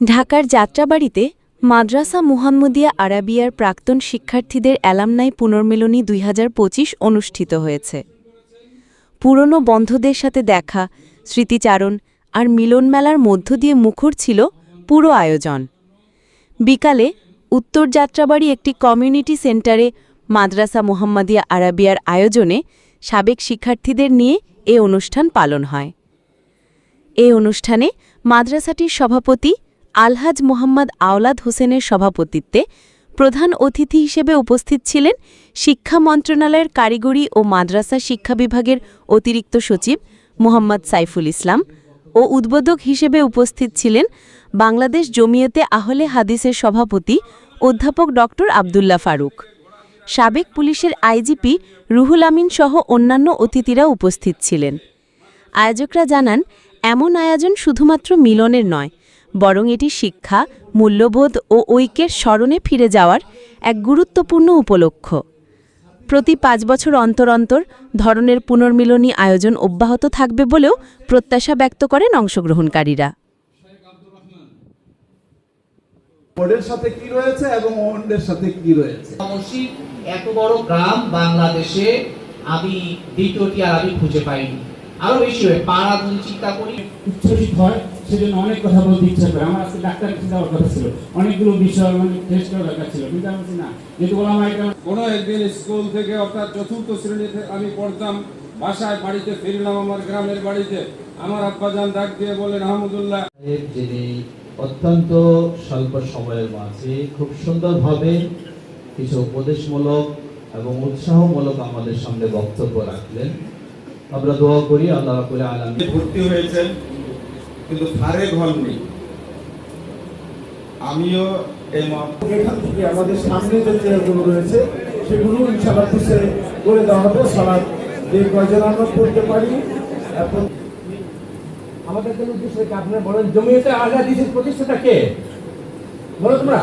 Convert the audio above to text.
ঢাকার যাত্রাবাড়িতে মাদ্রাসা মুহাম্মদিয়া আরাবিয়ার প্রাক্তন শিক্ষার্থীদের অ্যালামনাই পুনর্মিলনী দুই হাজার পঁচিশ অনুষ্ঠিত হয়েছে। পুরনো বন্ধুদের সাথে দেখা, স্মৃতিচারণ আর মিলনমেলার মধ্য দিয়ে মুখর ছিল পুরো আয়োজন। বিকালে উত্তর যাত্রাবাড়ি একটি কমিউনিটি সেন্টারে মাদ্রাসা মুহাম্মদিয়া আরাবিয়ার আয়োজনে সাবেক শিক্ষার্থীদের নিয়ে এ অনুষ্ঠান পালন হয়। এ অনুষ্ঠানে মাদ্রাসাটির সভাপতি আলহাজ মোহাম্মদ আওলাদ হোসেনের সভাপতিত্বে প্রধান অতিথি হিসেবে উপস্থিত ছিলেন শিক্ষা মন্ত্রণালয়ের কারিগরি ও মাদ্রাসা শিক্ষা বিভাগের অতিরিক্ত সচিব মোহাম্মদ সাইফুল ইসলাম ও উদ্বোধক হিসেবে উপস্থিত ছিলেন বাংলাদেশ জমিয়তে আহলে হাদিসের সভাপতি অধ্যাপক ড. আবদুল্লাহ ফারুক। সাবেক পুলিশের আইজিপি রুহুল আমিন সহ অন্যান্য অতিথিরা উপস্থিত ছিলেন। আয়োজকরা জানান, এমন আয়োজন শুধুমাত্র মিলনের নয় বরং এটি শিক্ষা মূল্যবোধ ও ঐক্যের স্মরণে ফিরে যাওয়ার এক গুরুত্বপূর্ণ উপলক্ষ। প্রতি পাঁচ বছর অন্তর অন্তর ধরনের পুনর্মিলনী আয়োজন অব্যাহত থাকবে বলেও প্রত্যাশা ব্যক্ত করেন অংশগ্রহণকারীরা। ওদের সাথে কি রয়েছে এবং অন্যের সাথে কি রয়েছে? এত বড় গ্রাম বাংলাদেশে আমি দ্বিতীয়টি আর আমি খুঁজে পাইনি। আরও বেশি হয় পাড়া যদি চিন্তা করি। উচ্ছ্বসিত হয়। সেজন্য অনেক কথা বলতে ইচ্ছা করে। আমার আজকে ডাক্তার কাছে যাওয়ার কথা ছিল। অনেকগুলো বিষয় মানে টেস্ট করার দরকার ছিল। কিন্তু আমি না যেহেতু বললাম এটা কোনো একদিন স্কুল থেকে অর্থাৎ চতুর্থ শ্রেণীতে আমি পড়তাম বাসায় বাড়িতে ফিরলাম আমার গ্রামের বাড়িতে। আমার আব্বাজান ডাক দিয়ে বলেন আহমদুল্লাহ। যিনি অত্যন্ত স্বল্প সময়ের মাঝে খুব সুন্দরভাবে কিছু উপদেশমূলক এবং উৎসাহমূলক আমাদের সামনে বক্তব্য রাখলেন। আমরা দোয়া করি আল্লাহ করে আলামিন। ভর্তি হয়েছেন। কিন্তু সারে ঘর নেই। আমিও এই এখান থেকে আমাদের সামনে যে চেয়ারগুলো রয়েছে, সেগুলো ইনশাআল্লাহ পিছে করে দেওয়া হবে। সালাদ যে কয়জন আমরা করতে পারি, এখন আমাদের কোনো উদ্দেশ্য আপনারা বলেন জমিয়তে আজাদিসের প্রতিষ্ঠাতা কে? বলো তোমরা।